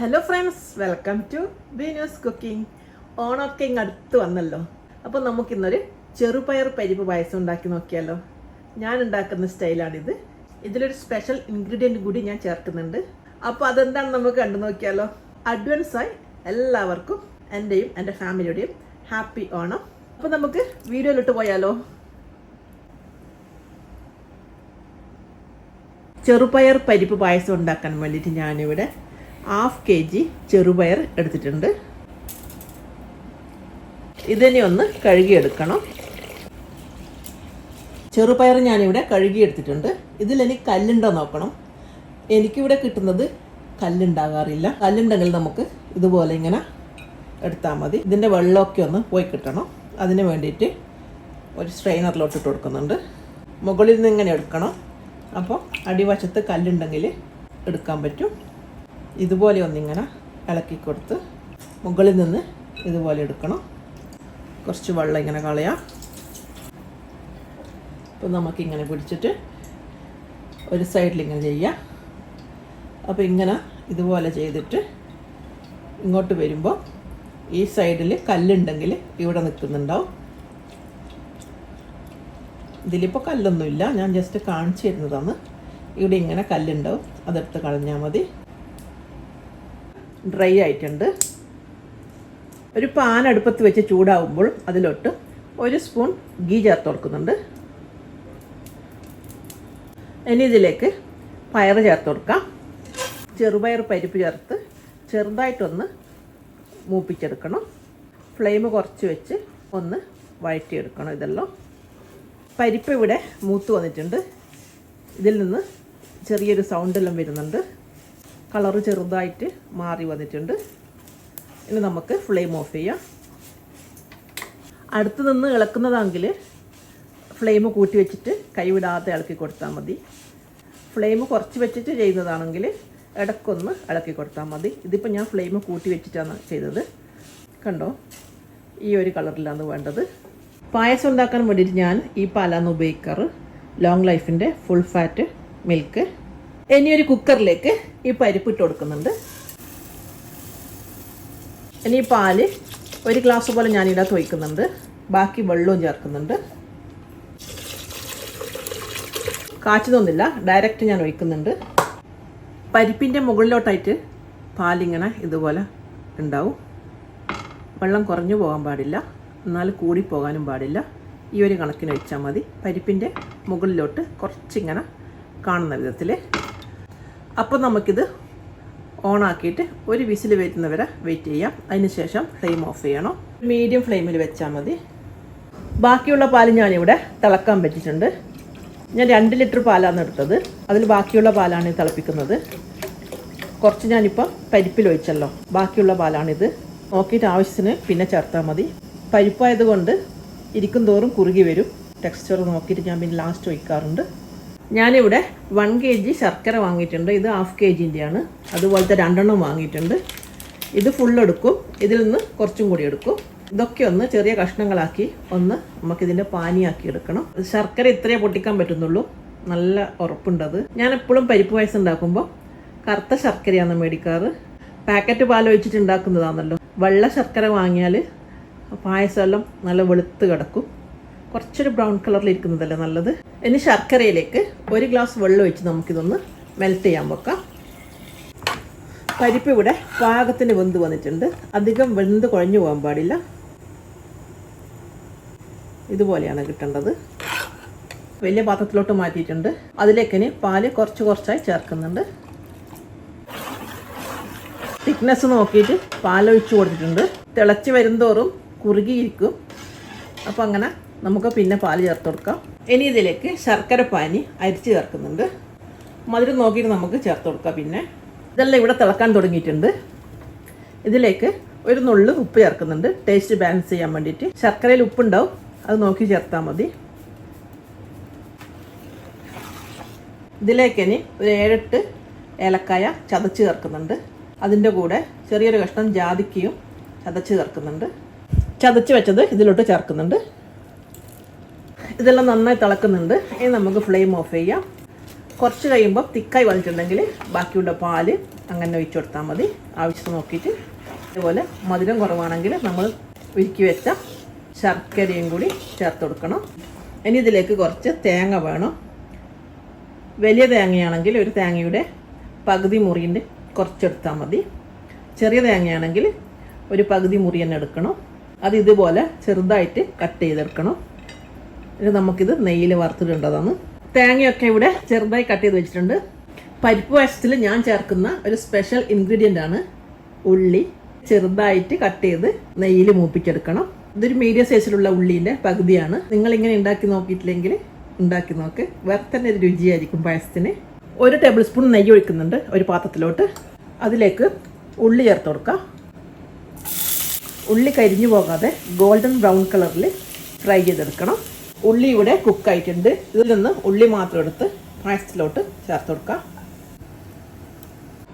Hello friends welcome to Beenu's cooking ഓണമൊക്കെ ഇങ്ങ് അടുത്ത് വന്നല്ലോ. അപ്പോൾ നമുക്കിന്നൊരു ചെറുപയർ പരിപ്പ് പായസം ഉണ്ടാക്കി നോക്കിയാലോ. ഞാൻ ഉണ്ടാക്കുന്ന സ്റ്റൈലാണിത്. ഇതിലൊരു സ്പെഷ്യൽ ഇൻഗ്രീഡിയന്റ് കൂടി ഞാൻ ചേർക്കുന്നുണ്ട്. അപ്പോൾ അതെന്താണ് നമുക്ക് കണ്ടു നോക്കിയാലോ. അഡ്വാൻസായി എല്ലാവർക്കും എന്റെയും എന്റെ ഫാമിലിയുടെയും ഹാപ്പി ഓണം. അപ്പോൾ നമുക്ക് വീഡിയോയിലോട്ട് പോയാലോ. ചെറുപയർ പരിപ്പ് പായസം ഉണ്ടാക്കാൻ വേണ്ടിയിട്ട് ഞാനിവിടെ ഹാഫ് കെ ജി ചെറുപയർ എടുത്തിട്ടുണ്ട്. ഇതിനെ ഒന്ന് കഴുകിയെടുക്കണം. ചെറുപയർ ഞാനിവിടെ കഴുകിയെടുത്തിട്ടുണ്ട്. ഇതിലെനി കല്ലുണ്ടോ നോക്കണം. എനിക്കിവിടെ കിട്ടുന്നത് കല്ലുണ്ടാകാറില്ല. കല്ലുണ്ടെങ്കിൽ നമുക്ക് ഇതുപോലെ ഇങ്ങനെ എടുത്താൽ മതി. ഇതിന്റെ വെള്ളമൊക്കെ ഒന്ന് പോയി കിട്ടണം. അതിന് വേണ്ടിയിട്ട് ഒരു സ്ട്രെയിനറിലോട്ട് ഇട്ട് കൊടുക്കുന്നുണ്ട്. മുകളിൽ നിന്ന് ഇങ്ങനെ എടുക്കണം. അപ്പോൾ അടിവശത്ത് കല്ലുണ്ടെങ്കിൽ എടുക്കാൻ പറ്റും. ഇതുപോലെ ഒന്നിങ്ങനെ ഇളക്കി കൊടുത്ത് മുകളിൽ നിന്ന് ഇതുപോലെ എടുക്കണം. കുറച്ച് വെള്ളം ഇങ്ങനെ കളയാം. അപ്പോൾ നമുക്കിങ്ങനെ പിടിച്ചിട്ട് ഒരു സൈഡിൽ ഇങ്ങനെ ചെയ്യാം. അപ്പോൾ ഇങ്ങനെ ഇതുപോലെ ചെയ്തിട്ട് ഇങ്ങോട്ട് വരുമ്പോൾ ഈ സൈഡിൽ കല്ലുണ്ടെങ്കിൽ ഇവിടെ നിൽക്കുന്നുണ്ടാവും. ഇതിലിപ്പോൾ കല്ലൊന്നുമില്ല. ഞാൻ ജസ്റ്റ് കാണിച്ചു തരുന്നതാണ്. ഇവിടെ ഇങ്ങനെ കല്ലുണ്ടാവും. അതെടുത്ത് കളഞ്ഞാൽ മതി. ഡ്രൈ ആയിട്ടുണ്ട്. ഒരു പാൻ അടുപ്പത്ത് വെച്ച് ചൂടാവുമ്പോൾ അതിലോട്ട് ഒരു സ്പൂൺ ഗീ ചേർത്ത് കൊടുക്കുന്നുണ്ട്. ഇനി ഇതിലേക്ക് പയർ ചേർത്ത് കൊടുക്കാം. ചെറുപയർ പരിപ്പ് ചേർത്ത് ചെറുതായിട്ടൊന്ന് മൂപ്പിച്ചെടുക്കണം. ഫ്ലെയിം കുറച്ച് വെച്ച് ഒന്ന് വഴറ്റിയെടുക്കണം ഇതെല്ലാം. പരിപ്പ് ഇവിടെ മൂത്ത് വന്നിട്ടുണ്ട്. ഇതിൽ നിന്ന് ചെറിയൊരു സൗണ്ടെല്ലാം വരുന്നുണ്ട്. കളറ് ചെറുതായിട്ട് മാറി വന്നിട്ടുണ്ട്. ഇനി നമുക്ക് ഫ്ലെയിം ഓഫ് ചെയ്യാം. അടുത്ത് നിന്ന് ഇളക്കുന്നതെങ്കിൽ ഫ്ലെയിം കൂട്ടി വെച്ചിട്ട് കൈവിടാതെ ഇളക്കി കൊടുത്താൽ മതി. ഫ്ലെയിം കുറച്ച് വെച്ചിട്ട് ചെയ്യുന്നതാണെങ്കിൽ ഇടക്കൊന്ന് ഇളക്കി കൊടുത്താൽ മതി. ഇതിപ്പോൾ ഞാൻ ഫ്ലെയിം കൂട്ടി വെച്ചിട്ടാണ് ചെയ്തത്. കണ്ടോ? ഈ ഒരു കളറിലാണ് വേണ്ടത്. പായസം ഉണ്ടാക്കാൻ വേണ്ടിയിട്ട് ഞാൻ ഈ പാലാണ് ഉപയോഗിക്കാറ്. ലോങ് ലൈഫിന്റെ ഫുൾ ഫാറ്റ് മിൽക്ക് ഇനി ഒരു കുക്കറിലേക്ക് ഈ പരിപ്പ് ഇട്ട് കൊടുക്കുന്നുണ്ട്. ഇനി ഈ പാൽ ഒരു ഗ്ലാസ് പോലെ ഞാനിവിടെ തൊയ്ക്കുന്നുണ്ട് ബാക്കി വെള്ളവും ചേർക്കുന്നുണ്ട്. കാച്ചതൊന്നുമില്ല ഡയറക്റ്റ് ഞാൻ ഒഴിക്കുന്നുണ്ട്. പരിപ്പിന്റെ മുകളിലോട്ടായിട്ട് പാലിങ്ങനെ ഇതുപോലെ ഉണ്ടാവും. വെള്ളം കുറഞ്ഞു പോകാൻ പാടില്ല. എന്നാൽ കൂടിപ്പോകാനും പാടില്ല. ഈ ഒരു കണക്കിന് ഒഴിച്ചാൽ മതി. പരിപ്പിന്റെ മുകളിലോട്ട് കുറച്ചിങ്ങനെ കാണുന്ന വിധത്തിൽ അപ്പോൾ നമുക്കിത് ഓണാക്കിയിട്ട് ഒരു വിസിൽ വരുന്നവരെ വെയിറ്റ് ചെയ്യാം. അതിന് ശേഷം ഫ്ലെയിം ഓഫ് ചെയ്യണം. മീഡിയം ഫ്ലെയിമിൽ വെച്ചാൽ മതി. ബാക്കിയുള്ള പാൽ ഞാനിവിടെ തിളക്കാൻ പറ്റിയിട്ടുണ്ട്. ഞാൻ രണ്ട് ലിറ്റർ പാലാണ് എടുത്തത്. അതിൽ ബാക്കിയുള്ള പാലാണ് തിളപ്പിക്കുന്നത്. കുറച്ച് ഞാനിപ്പോൾ പരിപ്പിൽ ഒഴിച്ചല്ലോ. ബാക്കിയുള്ള പാലാണിത്. നോക്കിയിട്ട് ആവശ്യത്തിന് പിന്നെ ചേർത്താൽ മതി. പരിപ്പായതുകൊണ്ട് ഇരിക്കും തോറും കുറുകി വരും. ടെക്സ്ചർ നോക്കിയിട്ട് ഞാൻ പിന്നെ ലാസ്റ്റ് ഒഴിക്കാറുണ്ട്. ഞാനിവിടെ വൺ കെ ജി ശർക്കര വാങ്ങിയിട്ടുണ്ട്. ഇത് ഹാഫ് കെ ജിന്റെയാണ് അതുപോലത്തെ രണ്ടെണ്ണം വാങ്ങിയിട്ടുണ്ട്. ഇത് ഫുള്ളെടുക്കും ഇതിൽ നിന്ന് കുറച്ചും കൂടി എടുക്കും. ഇതൊക്കെ ഒന്ന് ചെറിയ കഷ്ണങ്ങളാക്കി ഒന്ന് നമുക്കിതിന്റെ പാനിയാക്കി എടുക്കണം. ശർക്കര ഇത്രയേ പൊട്ടിക്കാൻ പറ്റുന്നുള്ളൂ. നല്ല ഉറപ്പുണ്ടത് ഞാൻ എപ്പോഴും പരിപ്പ് പായസം ഉണ്ടാക്കുമ്പോൾ കറുത്ത ശർക്കരയാണ് മേടിക്കാറ്. പാക്കറ്റ് പാൽ ഒഴിച്ചിട്ട് ഉണ്ടാക്കുന്നതാണല്ലോ. വെള്ള ശർക്കര വാങ്ങിയാൽ പായസമെല്ലാം നല്ല വെളുത്ത് കിടക്കും. കുറച്ചൊരു ബ്രൗൺ കളറിൽ ഇരിക്കുന്നതല്ലേ നല്ലത്? ഇനി ശർക്കരയിലേക്ക് ഒരു ഗ്ലാസ് വെള്ളം ഒഴിച്ച് നമുക്കിതൊന്ന് മെൽറ്റ് ചെയ്യാൻ വെക്കാം. പരിപ്പ് ഇവിടെ പാകത്തിന് വെന്ത് വന്നിട്ടുണ്ട്. അധികം വെന്ത് കുഴഞ്ഞു പോകാൻ പാടില്ല. ഇതുപോലെയാണ് കിട്ടേണ്ടത്. വലിയ പാത്രത്തിലോട്ട് മാറ്റിയിട്ടുണ്ട്. അതിലേക്ക് ഇനി പാൽ കുറച്ച് കുറച്ചായി ചേർക്കുന്നുണ്ട്. തിക്നെസ് നോക്കിയിട്ട് പാലൊഴിച്ച് കൊടുത്തിട്ടുണ്ട്. തിളച്ച് വരുന്തോറും കുറുകിയിരിക്കും. അപ്പോൾ അങ്ങനെ നമുക്ക് പിന്നെ പാൽ ചേർത്ത് കൊടുക്കാം. ഇനി ഇതിലേക്ക് ശർക്കര പാനി അരിച്ച് ചേർക്കുന്നുണ്ട്. മധുരം നോക്കിയിട്ട് നമുക്ക് ചേർത്ത് കൊടുക്കാം പിന്നെ. ഇതെല്ലാം ഇവിടെ തിളക്കാൻ തുടങ്ങിയിട്ടുണ്ട്. ഇതിലേക്ക് ഒരു നുള്ളു ഉപ്പ് ചേർക്കുന്നുണ്ട്. ടേസ്റ്റ് ബാലൻസ് ചെയ്യാൻ വേണ്ടിയിട്ട്. ശർക്കരയിൽ ഉപ്പുണ്ടാവും. അത് നോക്കി ചേർത്താൽ മതി. ഇതിലേക്ക് ഇനി ഒരു ഏഴെട്ട് ഏലക്കായ ചതച്ച് ചേർക്കുന്നുണ്ട്. അതിന്റെ കൂടെ ചെറിയൊരു കഷ്ണം ജാതിക്കയും ചതച്ച് ചേർക്കുന്നുണ്ട്. ചതച്ച് വെച്ചത് ഇതിലോട്ട് ചേർക്കുന്നുണ്ട്. ഇതെല്ലാം നന്നായി തിളക്കുന്നുണ്ട്. ഇനി നമുക്ക് ഫ്ലെയിം ഓഫ് ചെയ്യാം. കുറച്ച് കഴിയുമ്പോൾ തിക്കായി വന്നിട്ടുണ്ടെങ്കിൽ ബാക്കിയുള്ള പാൽ അങ്ങനെ ഒഴിച്ചു കൊടുത്താൽ മതി. ആവശ്യത്തിന് നോക്കിയിട്ട്. അതുപോലെ മധുരം കുറവാണെങ്കിൽ നമ്മൾ ഉരുക്കി വെച്ച ശർക്കരയും കൂടി ചേർത്ത് കൊടുക്കണം. ഇനി ഇതിലേക്ക് കുറച്ച് തേങ്ങ വേണം. വലിയ തേങ്ങയാണെങ്കിൽ ഒരു തേങ്ങയുടെ പകുതി മുറിന്റെ കുറച്ചെടുത്താൽ മതി. ചെറിയ തേങ്ങയാണെങ്കിൽ ഒരു പകുതി മുറി തന്നെ എടുക്കണം. അത് ഇതുപോലെ ചെറുതായിട്ട് കട്ട് ചെയ്തെടുക്കണം. ഇത് നമുക്കിത് നെയ്യിൽ വറുത്തിടേണ്ടതാണ്. തേങ്ങയൊക്കെ ഇവിടെ ചെറുതായി കട്ട് ചെയ്ത് വെച്ചിട്ടുണ്ട്. പരിപ്പ് വശത്തിൽ ഞാൻ ചേർക്കുന്ന ഒരു സ്പെഷ്യൽ ഇൻഗ്രീഡിയന്റ് ആണ് ഉള്ളി. ചെറുതായിട്ട് കട്ട് ചെയ്ത് നെയ്യിൽ മൂപ്പിച്ചെടുക്കണം. ഇതൊരു മീഡിയം സൈസിലുള്ള ഉള്ളീന്റെ പകുതിയാണ്. നിങ്ങൾ ഇങ്ങനെ ഉണ്ടാക്കി നോക്കിയിട്ടില്ലെങ്കിൽ ഉണ്ടാക്കി നോക്ക്. വേറെ തന്നെ ഒരു രുചിയായിരിക്കും പായസത്തിന്. ഒരു ടേബിൾ സ്പൂൺ നെയ്യ് ഒഴിക്കുന്നുണ്ട് ഒരു പാത്രത്തിലോട്ട്. അതിലേക്ക് ഉള്ളി ചേർത്ത് കൊടുക്കാം. ഉള്ളി കരിഞ്ഞു പോകാതെ ഗോൾഡൻ ബ്രൗൺ കളറിൽ ഫ്രൈ ചെയ്തെടുക്കണം. ഉള്ളി ഇവിടെ കുക്കായിട്ടുണ്ട് ഇതിൽ നിന്ന് ഉള്ളി മാത്രം എടുത്ത് പായസത്തിലോട്ട് ചേർത്ത് കൊടുക്കാം.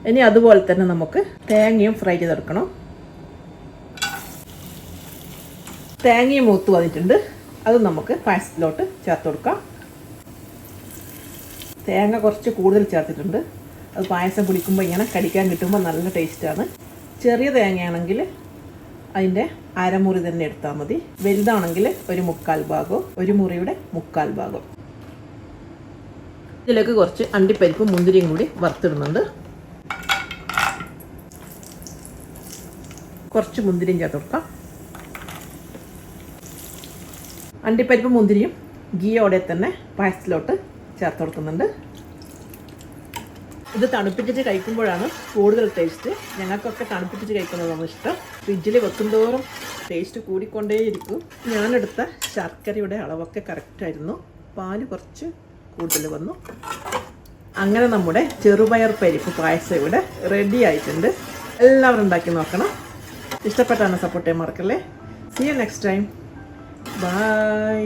ഇനി അതുപോലെ തന്നെ നമുക്ക് തേങ്ങയും ഫ്രൈ ചെയ്തെടുക്കണം. തേങ്ങയും മൂത്ത് വന്നിട്ടുണ്ട്. അത് നമുക്ക് പായസത്തിലോട്ട് ചേർത്ത് കൊടുക്കാം. തേങ്ങ കുറച്ച് കൂടുതൽ ചേർത്തിട്ടുണ്ട്. അത് പായസം കുടിക്കുമ്പോൾ ഇങ്ങനെ കടിക്കാൻ കിട്ടുമ്പോൾ നല്ല ടേസ്റ്റാണ് ചെറിയ തേങ്ങയാണെങ്കിൽ അതിന്റെ അരമുറി തന്നെ എടുത്താൽ മതി. വലുതാണെങ്കിൽ ഒരു മുക്കാൽ ഭാഗവും ഒരു മുറിയുടെ മുക്കാൽ ഭാഗം ഇതിലേക്ക് കുറച്ച് അണ്ടിപ്പരിപ്പും മുന്തിരിയും കൂടി വറുത്തിടുന്നുണ്ട്. കുറച്ച് മുന്തിരിയും ചേർത്ത് കൊടുക്കാം. അണ്ടിപ്പരിപ്പും മുന്തിരിയും ഗീയോടെ തന്നെ പായസത്തിലോട്ട് ചേർത്ത് കൊടുക്കുന്നുണ്ട്. ഇത് തണുപ്പിച്ചിട്ട് കഴിക്കുമ്പോഴാണ് കൂടുതൽ ടേസ്റ്റ് ഞങ്ങൾക്കൊക്കെ തണുപ്പിച്ചിട്ട് കഴിക്കുന്നതാണ് ഇഷ്ടം. ഫ്രിഡ്ജിൽ വെക്കുന്തോറും ടേസ്റ്റ് കൂടിക്കൊണ്ടേയിരിക്കും. ഞാനെടുത്ത ശർക്കരയുടെ അളവൊക്കെ കറക്റ്റായിരുന്നു പാൽ കുറച്ച് കൂടുതൽ വന്നു. അങ്ങനെ നമ്മുടെ ചെറുപയർ പരിപ്പ് പായസം ഇവിടെ റെഡി ആയിട്ടുണ്ട്. എല്ലാവരും ഉണ്ടാക്കി നോക്കണം. ഇഷ്ടപ്പെട്ടാണ് സപ്പോർട്ട് ചെയ്യാൻ മറക്കല്ലേ? See you next time bye